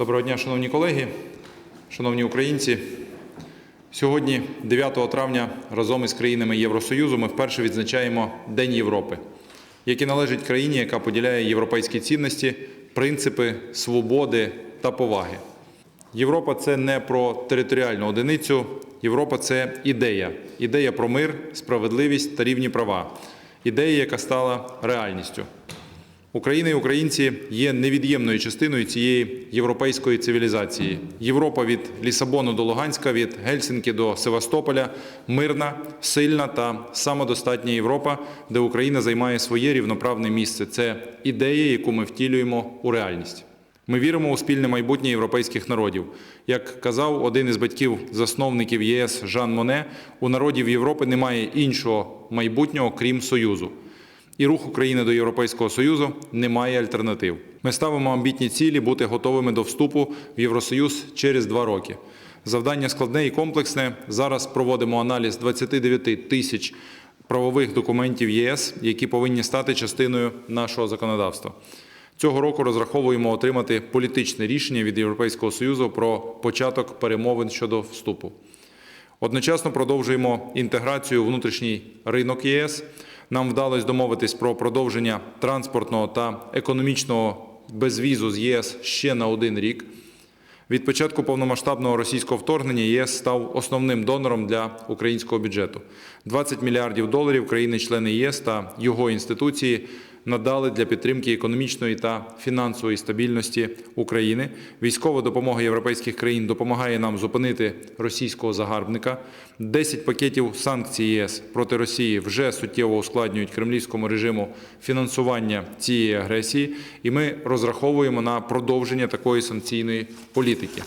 Доброго дня, шановні колеги, шановні українці. Сьогодні, 9 травня, разом із країнами Євросоюзу ми вперше відзначаємо День Європи, який належить країні, яка поділяє європейські цінності, принципи свободи та поваги. Європа це не про територіальну одиницю. Європа це ідея. Ідея про мир, справедливість та рівні права. Ідея, яка стала реальністю. Україна і українці є невід'ємною частиною цієї європейської цивілізації. Європа від Лісабону до Луганська, від Гельсінки до Севастополя мирна, сильна та самодостатня Європа, де Україна займає своє рівноправне місце. Це ідея, яку ми втілюємо у реальність. Ми віримо у спільне майбутнє європейських народів. Як казав один із батьків засновників ЄС Жан Моне, у народів Європи немає іншого майбутнього крім союзу і рух України до Європейського Союзу не має альтернатив. Ми ставимо амбітні цілі бути готовими до вступу в Євросоюз через два роки. Завдання складне і комплексне. Зараз проводимо аналіз 29 тисяч правових документів ЄС, які повинні стати частиною нашого законодавства. Цього року розраховуємо отримати політичне рішення від Європейського Союзу про початок перемовин щодо вступу. Одночасно продовжуємо інтеграцію внутрішній ринок ЄС. Нам вдалося домовитись про продовження транспортного та економічного безвізу з ЄС ще на один рік. Від початку повномасштабного російського вторгнення ЄС став основним донором для українського бюджету. 20 мільярдів доларів країни-члени ЄС та його інституції надали для підтримки економічної та фінансової стабільності України. Військова допомога європейських країн допомагає нам зупинити російського загарбника. 10 пакетів санкцій ЄС проти Росії вже суттєво ускладнюють кремлівському режиму фінансування цієї агресії, і ми розраховуємо на продовження такої санкційної політики.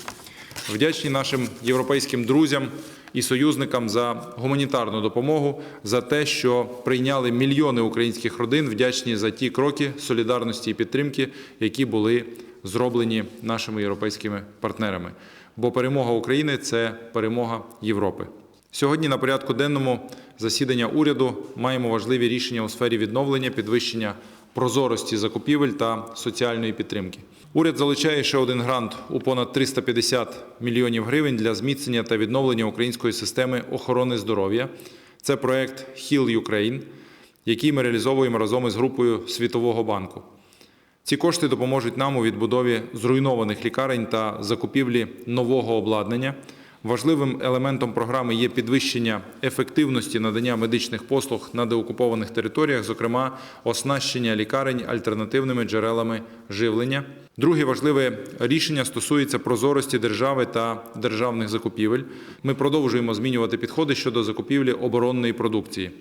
Вдячні нашим європейським друзям і союзникам за гуманітарну допомогу, за те, що прийняли мільйони українських родин, вдячні за ті кроки солідарності і підтримки, які були зроблені нашими європейськими партнерами. Бо перемога України це перемога Європи. Сьогодні на порядку денному засідання уряду маємо важливі рішення у сфері відновлення, підвищення прозорості закупівель та соціальної підтримки. Уряд залучає ще один грант у понад 350 мільйонів гривень для зміцнення та відновлення української системи охорони здоров'я. Це проект Heal Ukraine, який ми реалізовуємо разом із групою Світового банку. Ці кошти допоможуть нам у відбудові зруйнованих лікарень та закупівлі нового обладнання. Важливим елементом програми є підвищення ефективності надання медичних послуг на деокупованих територіях, зокрема оснащення лікарень альтернативними джерелами живлення. Друге важливе рішення стосується прозорості держави та державних закупівель. Ми продовжуємо змінювати підходи щодо закупівлі оборонної продукції.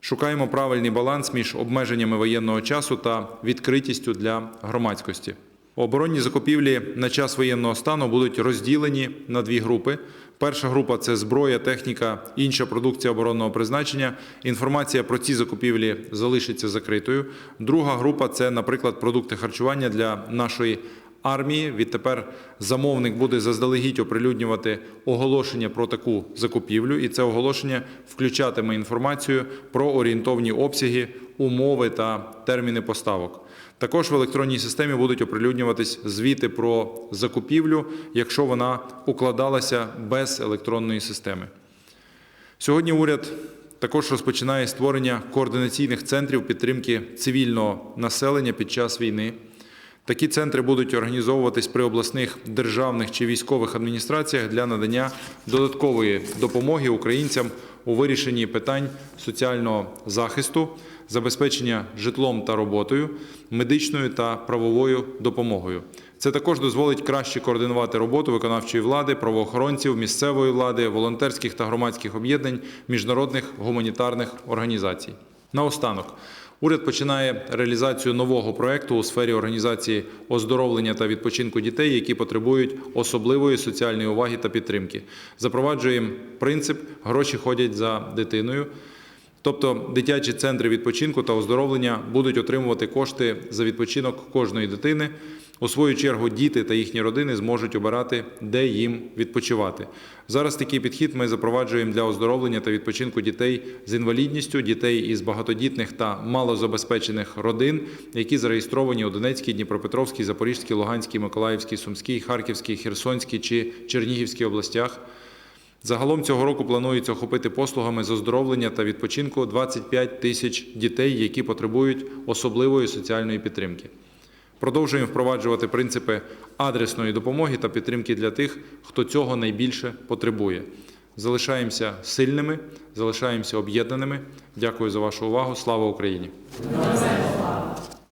Шукаємо правильний баланс між обмеженнями воєнного часу та відкритістю для громадськості. Оборонні закупівлі на час воєнного стану будуть розділені на дві групи. Перша група це зброя, техніка, інша продукція оборонного призначення. Інформація про ці закупівлі залишиться закритою. Друга група це, наприклад, продукти харчування для нашої армії. Відтепер замовник буде заздалегідь оприлюднювати оголошення про таку закупівлю, і це оголошення включатиме інформацію про орієнтовні обсяги, умови та терміни поставок. Також в електронній системі будуть оприлюднюватись звіти про закупівлю, якщо вона укладалася без електронної системи. Сьогодні уряд також розпочинає створення координаційних центрів підтримки цивільного населення під час війни. Такі центри будуть організовуватись при обласних державних чи військових адміністраціях для надання додаткової допомоги українцям у вирішенні питань соціального захисту, забезпечення житлом та роботою, медичною та правовою допомогою. Це також дозволить краще координувати роботу виконавчої влади, правоохоронців, місцевої влади, волонтерських та громадських об'єднань, міжнародних гуманітарних організацій. Наостанок. Уряд починає реалізацію нового проекту у сфері організації оздоровлення та відпочинку дітей, які потребують особливої соціальної уваги та підтримки. Запроваджуємо принцип гроші ходять за дитиною. Тобто дитячі центри відпочинку та оздоровлення будуть отримувати кошти за відпочинок кожної дитини. У свою чергу діти та їхні родини зможуть обирати, де їм відпочивати. Зараз такий підхід ми запроваджуємо для оздоровлення та відпочинку дітей з інвалідністю, дітей із багатодітних та малозабезпечених родин, які зареєстровані у Донецькій, Дніпропетровській, Запорізькій, Луганській, Миколаївській, Сумській, Харківській, Херсонській чи Чернігівській областях. Загалом цього року планується охопити послугами з оздоровлення та відпочинку 25 тисяч дітей, які потребують особливої соціальної підтримки. Продовжуємо впроваджувати принципи адресної допомоги та підтримки для тих, хто цього найбільше потребує. Залишаємося сильними, залишаємося об'єднаними. Дякую за вашу увагу. Слава Україні!